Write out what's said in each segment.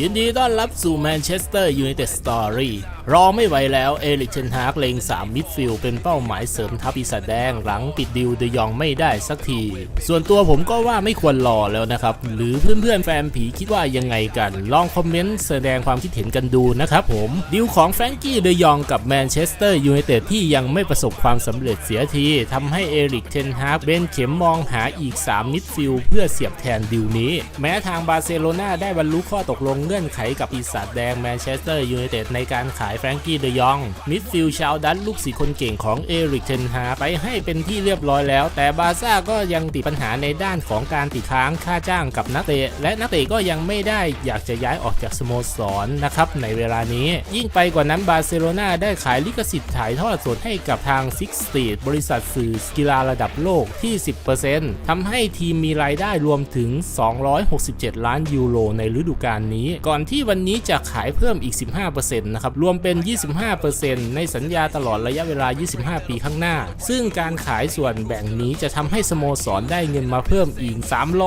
ยินดีต้อนรับสู่แมนเชสเตอ รอไม่ไหวแล้วเอริกเทนฮากเลง3มิดฟิลด์เป็นเป้าหมายเสริมทัพปีศาจแดงหลังปิดดิวเดยองไม่ได้สักที ส่วนตัวผมก็ว่าไม่ควรรอแล้วนะครับ หรือเพื่อนๆแฟนผีคิดว่ายังไงกัน ลองคอมเมนต์แสดงความคิดเห็นกันดูนะครับผมดิวของแฟรงกี้เดยองกับแมนเชสเตอร์ยูไนเต็ดที่ยังไม่ประสบความสำเร็จเสียทีทำให้เอริกเทนฮากเบนเข็มมองหาอีก 3 มิดฟิลด์เพื่อเสียบแทนดิวนี้ แม้ทางบาร์เซโลนาได้บรรลุข้อตกลงเงื่อนไขกับปีศาจแดงแมนเชสเตอร์ยูไนเต็ดในการขายแฟรงกี้เดยอง มิดฟิลด์ชาวดัตลูกศิษย์คนเก่งของเอริกเทนฮาไปให้เป็นที่เรียบร้อยแล้ว แต่บาซ่าก็ยังติดปัญหาในด้านของการติดค้างค่าจ้างกับนักเตะ และนักเตะก็ยังไม่ได้อยากจะย้ายออกจากสโมสรนะครับในเวลานี้ ยิ่งไปกว่านั้นบาร์เซโลนาได้ขายลิขสิทธิ์ถ่ายทอดสดให้กับทาง Six Street บริษัทสื่อกีฬาระดับโลกที่ 10%ทำให้ทีมมีรายได้รวมถึง 267 ล้านยูโรในฤดูกาลนี้ ก่อนที่วันนี้จะขายเพิ่มอีก 15%นะครับรวมเป็น 25%ในสัญญาตลอดระยะเวลา 25 ปีข้างหน้า ซึ่งการขายส่วนแบ่งนี้จะทำให้สโมสรได้เงินมาเพิ่มอีก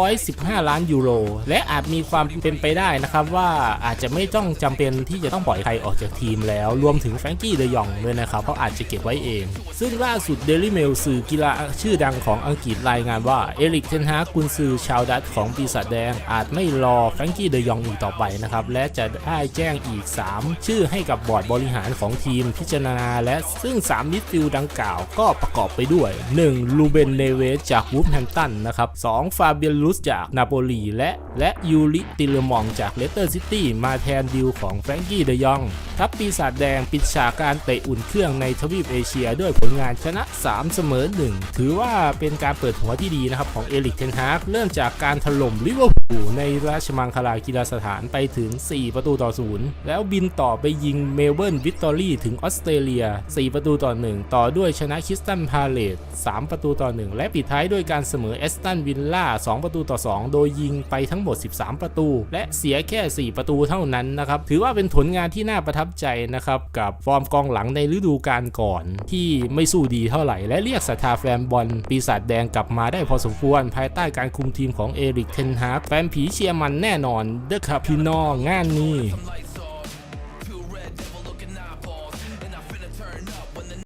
315 ล้านยูโร และอาจมีความเป็นไปได้นะครับว่าอาจจะไม่ต้องจำเป็นที่จะต้องปล่อยใครออกจากทีมแล้วรวมถึงแฟรงกี้เดยองด้วยนะครับเขาะอาจจะเก็บไว้เอง ซึ่งล่าสุดเดลี่เมลสื่อกีฬาชื่อดังของอังกฤษรายงานว่าเอริกเทนฮากุนซือชาวดัตช์ของปีศาจแดง อาจไม่รอแฟรงกี้เดยองอีกต่อไปนะครับและจะได้แจ้งอีก 3 ชื่อให้กับบอร์ดบริหารของทีมพิจารณาและซึ่ง 3 มิดฟิลด์ดังกล่าวก็ประกอบไปด้วย 1. ลูเบนเนเวสจากวูฟแฮมตันนะครับ 2. ฟาเบียนลุสจากนาโปลีและและยูริติเลมองจากเลสเตอร์ซิตี้มาแทนดิวของแฟรงกี้เดยองทัพปีศาจแดงปิดฉากการเตะอุ่นเครื่องในทวีปเอเชียด้วยผลงานชนะ 3 เสมอ 1 ถือว่าเป็นการเปิดหัวที่ดีนะครับของเอริกเทนฮากเริ่มจากการถล่มลิเวอร์พูลู่ในราชมังคลากีฬาสถานไปถึง 4 ประตูต่อ0แล้วบินต่อไปยิงเมลเบิร์นวิกตอรี่ถึงออสเตรเลีย 4 ประตูต่อ 1 ต่อด้วยชนะคริสตันพาเลต3 ประตูต่อ 1 และปิดท้ายด้วยการเสมอเอสตันวิลล่า 2 ประตูต่อ 2 โดยยิงไปทั้งหมด 13 ประตู และเสียแค่ 4 ประตูเท่านั้นนะครับถือว่าเป็นผลงานที่น่าประทับใจนะครับกับฟอร์มกองหลังในฤดูกาลก่อนที่ไม่สู้ดีเท่าไหร่ และเรียกศรัทธาแฟนบอลปีศาจแดงกลับมาได้พอสมควร ภายใต้การคุมทีมของเอริกเทนฮากแฟนผีเชียร์มันแน่นอนเด้อครับพี่น้องงานนี้